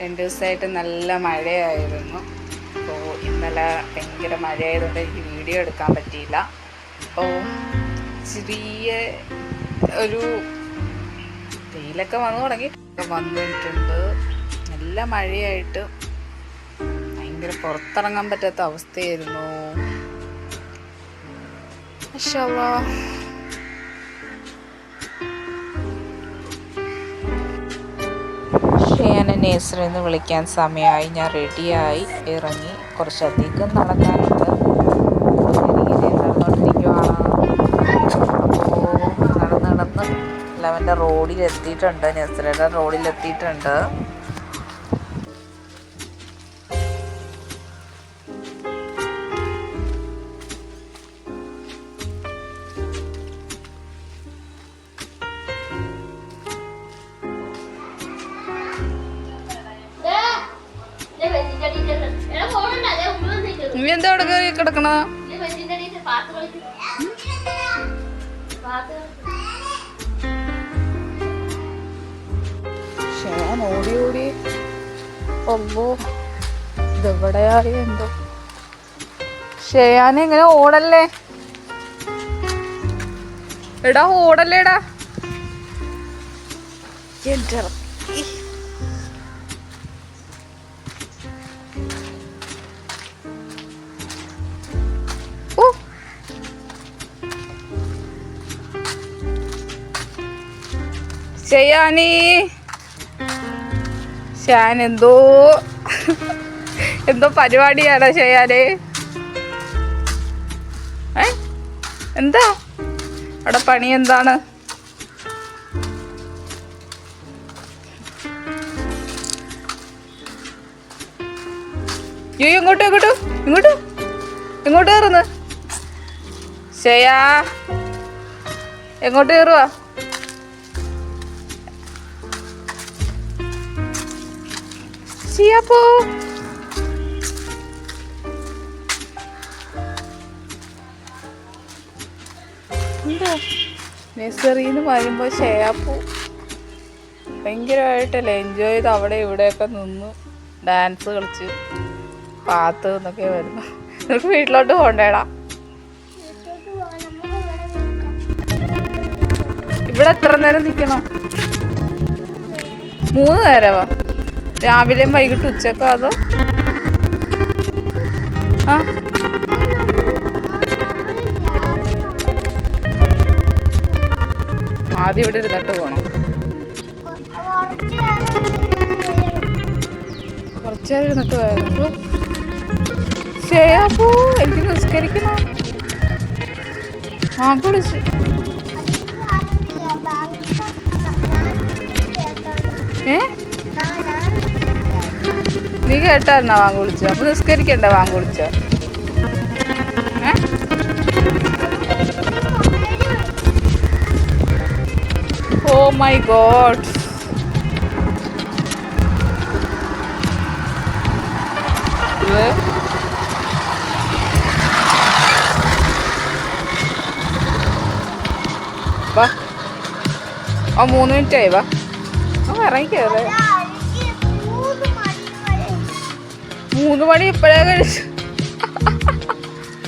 രണ്ട് ദിവസമായിട്ട് നല്ല മഴയായിരുന്നു. അപ്പോൾ ഇന്നലെ ഭയങ്കര മഴയായതുകൊണ്ട് എനിക്ക് വീഡിയോ എടുക്കാൻ പറ്റിയില്ല. അപ്പോൾ ചെറിയ ഒരു വെയിലൊക്കെ വന്നു തുടങ്ങി. വന്നിട്ടുണ്ട് നല്ല മഴയായിട്ട് ഭയങ്കര പുറത്തിറങ്ങാൻ പറ്റാത്ത അവസ്ഥയായിരുന്നു. മാഷാ ഷേനെ നിന്ന് വിളിക്കാൻ സമയമായി. ഞാൻ റെഡിയായി ഇറങ്ങി. കുറച്ചധികം നടക്കാനുണ്ട്. ഇങ്ങനെ നടന്ന് നടന്ന് ലെവന്റെ റോഡിൽ എത്തിയിട്ടുണ്ട് നഴ്സറിയുടെ റോഡിൽ എത്തിയിട്ടുണ്ട് നീ എന്താ അവിടെ കയറി കിടക്കണ? ഓടി ഓടി ഒമ്പോ ഇതെവിടെയായി എന്തോ. ഷേയാനെ ഇങ്ങനെ ഓടല്ലേ? എടാ ഓടല്ലേടാ. എന്റെ ചെയ്യാനീ ഷാൻ എന്തോ എന്തോ പരിപാടിയാണോ ഏ? എന്താ? അവിടെ പണി എന്താണ്? യു ഇങ്ങോട്ട് ഇങ്ങോട്ട് ഇങ്ങോട്ട് ഇങ്ങോട്ട് കയറുന്നു. ശയാ എങ്ങോട്ട് കയറുവാ? ചെയ്യാപ്പോ എന്താ? നേസറിന്ന് വരുമ്പോൾ ഷേയാപ്പൂ ഭയങ്കരമായിട്ടല്ലേ എൻജോയ് ചെയ്ത് അവിടെ ഇവിടെയൊക്കെ നിന്ന് ഡാൻസ് കളിച്ച് പാത്ത് എന്നൊക്കെ വരുന്നു. നിനക്ക് വീട്ടിലോട്ട് പോണ്ടേടാ. ഇവിടെ എത്ര നേരം നിൽക്കണം മൂന്ന് നേരമാ? രാവിലെയും വൈകിട്ട് ഉച്ചക്കോ അതോ? ആ. ആദ്യം ഇവിടെ ഇരുന്നിട്ട് പോണം. കുറച്ചേരം ഇരുന്നിട്ട് പോയാലോ? ചെയ്യാപ്പോ എനിക്ക് നിസ്കരിക്കണം? ആ കുളിച്ച് ഏ? നീ കേട്ടായിരുന്ന വാങ്ങി വിളിച്ചോ? അപ്പൊ നിസ്കരിക്കണ്ട വാങ്ങി വിളിച്ചോ? Oh my God. വാ. ആ മൂന്ന് മിനിറ്റ് ആയി വാ ഇറങ്ങി കയറേ മൂന്ന് മണി ഇപ്പോഴേ കഴിച്ചു.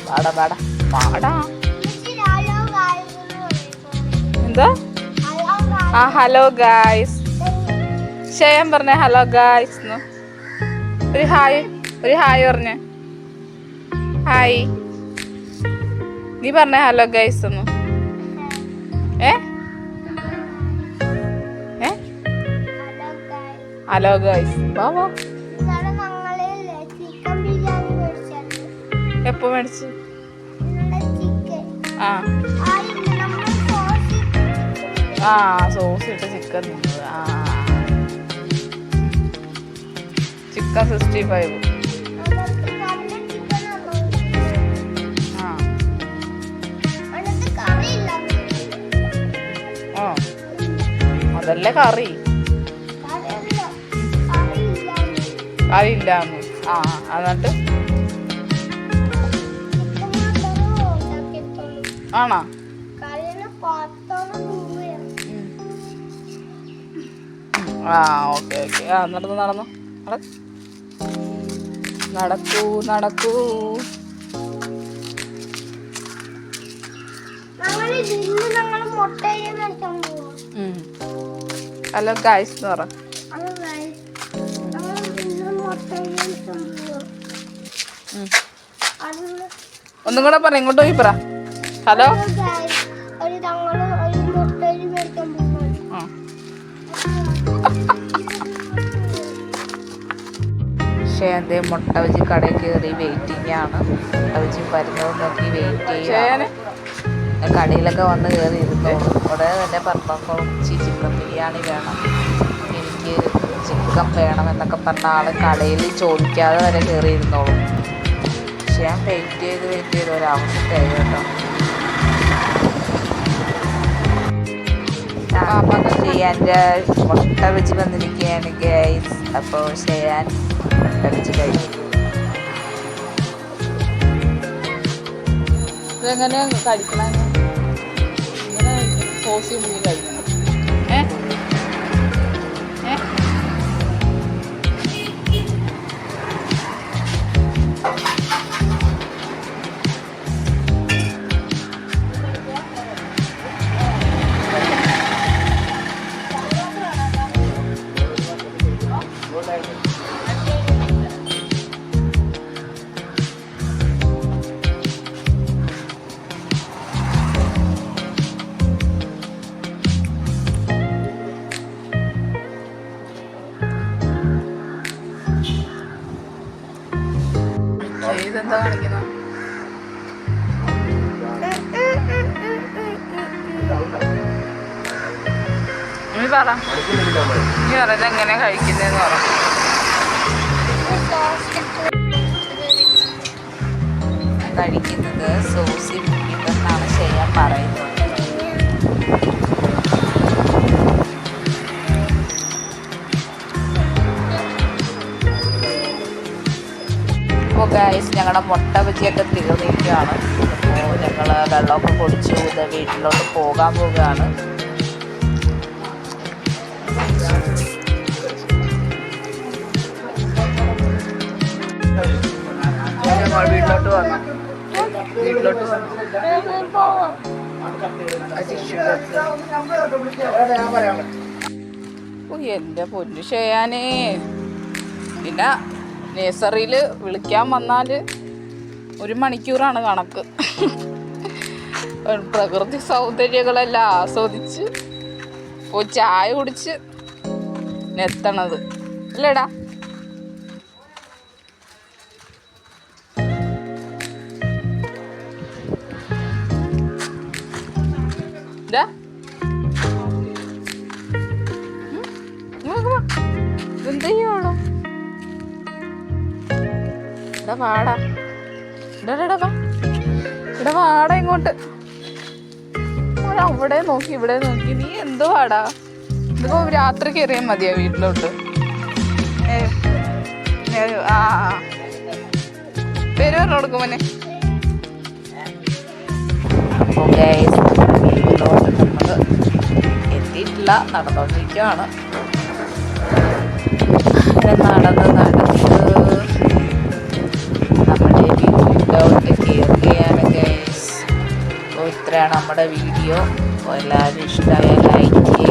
പാടാ പാടാ. പാടാ. എന്താ? ആ ഹലോ ഗായ്സ് ഷെയം പറഞ്ഞേ ഹലോ ഗായ്സ് ഒരു ഹായ് ഒരു ഹായ് പറഞ്ഞേ. ഹായ്. നീ പറഞ്ഞേ ഹലോ ഗൈസ് ഒന്ന് ഏ? ഏ? ഹലോ ഗൈസ് വാ വാ. എപ്പോ മേടിച്ചു? ആ. ആ സോസ് ഇട്ട് ചിക്കൻ തിന്നത് ആ. Chicken sixty five. ആ. അതല്ലേ കറി? കറിയല്ല. ആ എന്നിട്ട്? ആണോ? ആ ഓക്കെ ഓക്കെ. ആ നടന്നു നടന്നു. നടക്കൂ നടക്കൂ. ഹലോ ഗായ്സ് എന്ന് പറ. ഒന്നും കൂടെ പറ ഇങ്ങോട്ട് പോയി പറ. ഹലോ. പക്ഷേ അതേ മുട്ട വെച്ച് കടയിൽ കയറി വെയിറ്റിംഗ് ആണ്. മുട്ട വെച്ച് വരുന്നത് നോക്കി വെയിറ്റ് ചെയ്യാൻ കടയിലൊക്കെ വന്ന് കയറി ഇരുന്നു ഉടനെ തന്നെ പറഞ്ഞപ്പോൾ ചിക്കൻ ബിരിയാണി വേണം. എനിക്ക് ചിക്കൻ വേണം എന്നൊക്കെ പറഞ്ഞ ആൾ കടയിൽ ചോദിക്കാതെ വരെ കയറി ഇരുന്നോളും പക്ഷെ ഞാൻ വെയിറ്റ് ചെയ്ത് വെയിറ്റ് ചെയ്ത് ഒരവസ്ഥയായി കേട്ടോ. ഷെയ്യാന്റെ മുട്ട വെച്ച് വന്നിരിക്കുകയാണ് ഗൈസ് അപ്പോൾ ഷെയ്യാൻ മുട്ട കഴിക്കും ഇതെങ്ങനെ കഴിക്കണം സോസി ഇതെന്താ കാണിക്കുന്നത് നീ പറ. നീ പറ ഇതെങ്ങനെ കഴിക്കുന്നതെന്ന് പറ. കഴിക്കുന്നത് സോസി മുങ്ങിട്ടെന്നാണ് ചെയ്യാൻ പറയുന്നത്. അപ്പോൾ ഗായസ് ഞങ്ങളുടെ മുട്ട ബജിയൊക്കെ തീർന്നിരിക്കുകയാണ്. അപ്പോൾ ഞങ്ങൾ വെള്ളമൊക്കെ കുടിച്ച് ഇത് വീട്ടിലോട്ട് പോകാൻ പോവുകയാണ്. ഞങ്ങൾ വീട്ടിലോട്ട് വന്നു. വീട്ടിലോട്ട് പൊന്നു ഷെയാനേ. പിന്നെ നേഴ്സറിയിൽ വിളിക്കാൻ വന്നാൽ ഒരു മണിക്കൂറാണ് കണക്ക്. പ്രകൃതി സൗന്ദര്യങ്ങളെല്ലാം ആസ്വദിച്ച് ഓ ചായ കുടിച്ച് എത്തണത് അല്ലേടാ ഇവിടെ വാടാ. ഇവിടെ വാടാ ഇങ്ങോട്ട്. അവിടെ നോക്കി ഇവിടെ നോക്കി. നീ എന്തോ വാടാ? ഇതിപ്പോ രാത്രി കയറിയാൽ മതിയാ വീട്ടിലോട്ട്. പേര് പറഞ്ഞു എത്തിയിട്ടില്ല നടന്നുകൊണ്ടിരിക്കുകയാണ് നടന്ന് നടന്ന് ഇത്രയാണ് നമ്മുടെ വീഡിയോ. എല്ലാവരും ഇഷ്ടമായ ലൈക്ക് ചെയ്യുക